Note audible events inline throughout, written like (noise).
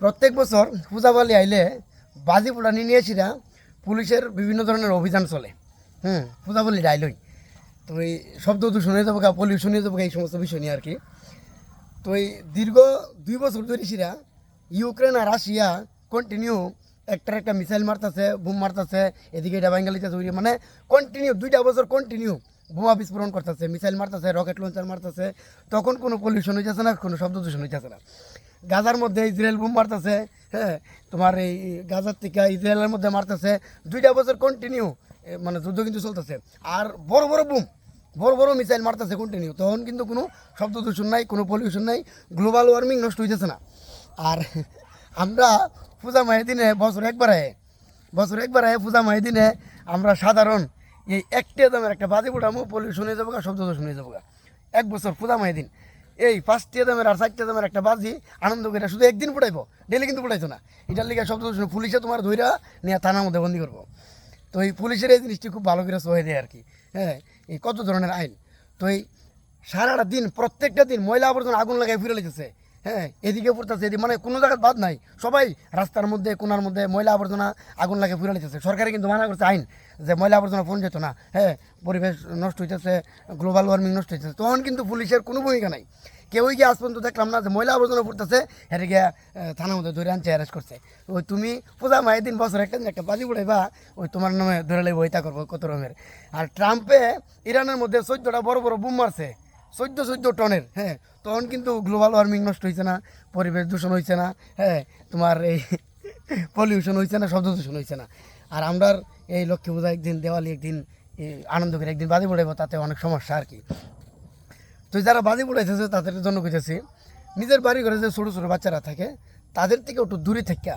প্রত্যেক বছর পূজাবালি আইলে বাজি পোড়ানি নিয়েছিরা পুলিশের বিভিন্ন ধরনের অভিযান চলে। হুম, পূজাবালি আইলই তো এই শব্দ দূষণ হয়ে যাব পলিউশন হয়ে যাব এই সমস্ত বিষয় নিয়ে আর কি তো এই দীর্ঘ দুই বছর ধরে সিরা ইউক্রেন আর রাশিয়া কন্টিনিউ একটার একটা মিসাইল মারতেছে, বুম মারতেছে, এদিকে এটা বাঙ্গালিতে উড়িয়ে মানে কন্টিনিউ দুইটা বছর কন্টিনিউ বোমা বিস্ফোরণ করতেছে, মিসাইল মারতেছে রকেট লঞ্চার মারতেছে, তখন কোনো পলিউশন হইতেছে না, কোনো শব্দ দূষণ হইতেছে না। গাজার মধ্যে ইসরায়েল বুম মারতেছে হ্যাঁ তোমার এই গাজার থেকে ইসরায়েলের মধ্যে মারতেছে, দুইটা বছর কন্টিনিউ মানে যুদ্ধ কিন্তু চলতেছে। আর বড় বড় বুম, বড় বড় মিসাইল মারতেছে কন্টিনিউ তখন কিন্তু কোনো শব্দ দূষণ নাই, কোনো পলিউশন নাই গ্লোবাল ওয়ার্মিং নষ্ট হইতেছে না। আর (laughs) আমরা পূজা মায়ের দিনে বছর একবার আয় বছর একবার আয় পূজা মায়ের দিনে আমরা সাধারণ এই একটা দামের একটা বাজি ফুটামো পলিউশন হয়ে যাব শব্দ দূষণ হয়ে যাব। এক বছর পূজা মায়ের দিন এই পাঁচটা দামের আর চারটা দামের একটা বাজি, আনন্দ করে শুধু একদিন ফুটাইবো ডেলি কিন্তু ফুটাইতো না। এটার লিগে শব্দ পুলিশে তোমার ধৈরা নিয়ে থানার মধ্যে বন্দি করব। তো এই পুলিশের এই জিনিসটি খুব ভালো করে সহে দেয় আর কি। হ্যাঁ এই কত ধরনের আইন? তো এই সারাটা দিন, প্রত্যেকটা দিন ময়লা আবর্জনা আগুন লাগাই ফিরে লেগেছে হ্যাঁ এদিকে পড়তেছে, এদিকে মানে কোনো জায়গায় বাদ নাই। সবাই রাস্তার মধ্যে, কোনার মধ্যে ময়লা আবর্জনা আগুন লাগিয়ে ফিরে লেগেছে সরকারে কিন্তু মানা করছে আইন যে ময়লা আবর্জনা ফোন যেত না। হ্যাঁ পরিবেশ নষ্ট হইতেছে, গ্লোবাল ওয়ার্মিং নষ্ট হইতেছে। তখন কিন্তু পুলিশের কোনো ভূমিকা নাই। কেউই গিয়ে আজ পর্যন্ত দেখলাম না যে ময়লা আবর্জনা পড়তেছে, হেরে গিয়ে থানার মধ্যে ধরে আনছে অ্যারেস্ট করছে। ওই তুমি পূজা মায়ের দিন বছর একটা একটা বাজি উড়াইবা, ওই তোমার নামে ধরে লেবো ওইটা করব, কত রকমের আর ট্রাম্পে ইরানের মধ্যে চোদ্দটা বড় বড় বুম মারছে। চোদ্দ চোদ্দ টনের হ্যাঁ। তখন কিন্তু গ্লোবাল ওয়ার্মিং নষ্ট হয়েছে না, পরিবেশ দূষণ হয়েছে না হ্যাঁ। তোমার এই (laughs) পলিউশন হয়েছে না, শব্দ দূষণ হয়েছে না। আর আমরা এই লক্ষ্মী পূজা একদিন, দেওয়ালি একদিন আনন্দ করে একদিন বাজি উড়াইবো তাতে অনেক সমস্যা আর কি। তো যারা বাজি উড়াইতেছে তাদের জন্য কইতেছি, নিজের বাড়ি ঘরে যে ছোটো ছোটো বাচ্চারা থাকে, তাদের থেকে একটু দূরে থেকে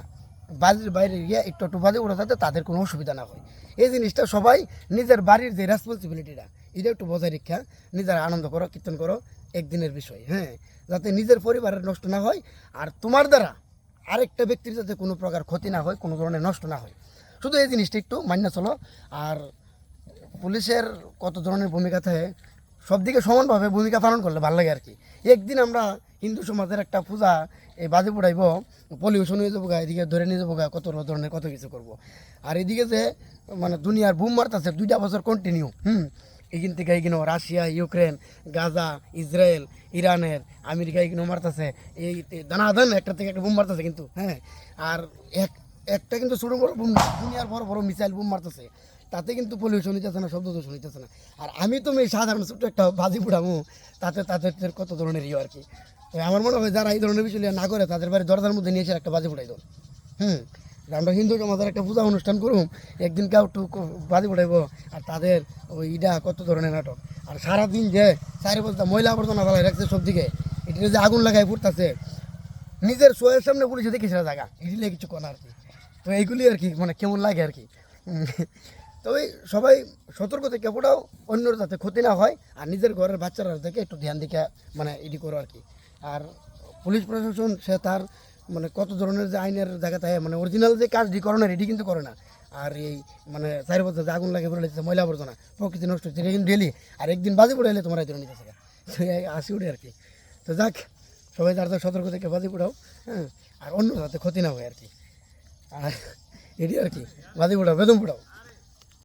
বাড়ির বাইরে গিয়ে একটু একটু বাজি উড়াতে তাদের কোনো অসুবিধা না হয়। এই জিনিসটা সবাই নিজের বাড়ির যে রেসপন্সিবিলিটিটা এটা একটু বজায় রেখা, নিজেরা আনন্দ করো, কীর্তন করো, একদিনের বিষয় হ্যাঁ? যাতে নিজের পরিবারের নষ্ট না হয় আর তোমার দ্বারা আরেকটা ব্যক্তির যাতে কোনো প্রকার ক্ষতি না হয়, কোনো ধরনের নষ্ট না হয়। শুধু এই জিনিসটা একটু মান্য চলো। আর পুলিশের কত ধরনের ভূমিকা থাকে সব দিকে সমানভাবে ভূমিকা পালন করলে ভালো লাগে আর কি। একদিন আমরা হিন্দু সমাজের একটা পূজা, এই বাজে পুড়াইব পলিউশন হয়ে যাব গা এদিকে ধরে নিয়ে যাব গা কত ধরনের কত কিছু করব। আর এদিকে যে মানে দুনিয়ার বুম মারতেছে, দুইটা বছর কন্টিনিউ হুম? এখান থেকে এগিনো রাশিয়া, ইউক্রেন, গাজা, ইসরায়েল, ইরানের, আমেরিকা এগিনো মারতেছে। এই দানাদান একটা থেকে একটা বুম মারতেছে কিন্তু হ্যাঁ? আর এক, একটা কিন্তু ছোটো বড় বুম দুনিয়ার বড় বড় মিসাইল বুম মারতেছে। তাতে কিন্তু পলিউশন হইতেছে না, শব্দ দূষণ হইতেছে না। আর আমি তো এই সাধারণ ছোট্ট একটা বাজি পুড়ামো, তাতে তাদের কত ধরনের ইয়ে আর কি। তো আমার মনে হয় যারা এই ধরনের বিষয় না করে, তাদের বাড়ি দরজার মধ্যে নিয়ে এসে একটা বাজি ফুটাই দেন। হুম? আমরা হিন্দু সমাজের একটা পূজা অনুষ্ঠান করুম, একদিন কেউ একটু বাজি ফুটাইবো আর তাদের ওই ইডা কত ধরনের নাটক। আর সারাদিন যে চারি বলতে ময়লা আবর্জনা ফেলাই রাখছে সব দিকে এটা যে আগুন লাগাই ফুটতেছে, নিজের শোয়ের সামনে পুলিশে দেখি সেটা জায়গা এগুলি কিছু করা আর কি? তো এইগুলি আর কি মানে কেমন লাগে আর কি? তবে সবাই সতর্ক থেকে পড়াও অন্যর যাতে ক্ষতি না হয়, আর নিজের ঘরের বাচ্চারা থেকে একটু ধ্যান দিকে মানে এডি করো আর কি। আর পুলিশ প্রশাসন, সে তার মানে কত ধরনের যে আইনের জায়গা থাকে মানে অরিজিনাল যে কাজটি করে না রেডি কিন্তু করে না। আর এই মানে চারি বছর যে আগুন লাগে পড়ে লেগেছে, ময়লা আবর্জনা, প্রকৃতি নষ্ট হচ্ছে, এটা কিন্তু ডেলি আর একদিন বাজে পড়ে এলে তোমার এই নিতেছে আসি উঠে আর কি তো যাক, সবাই তার সতর্ক থেকে বাজে পড়াও হ্যাঁ। আর অন্য যাতে ক্ষতি না হয় আর কি আর এটি আর কি বাজে পড়াও, বেদম পড়াও।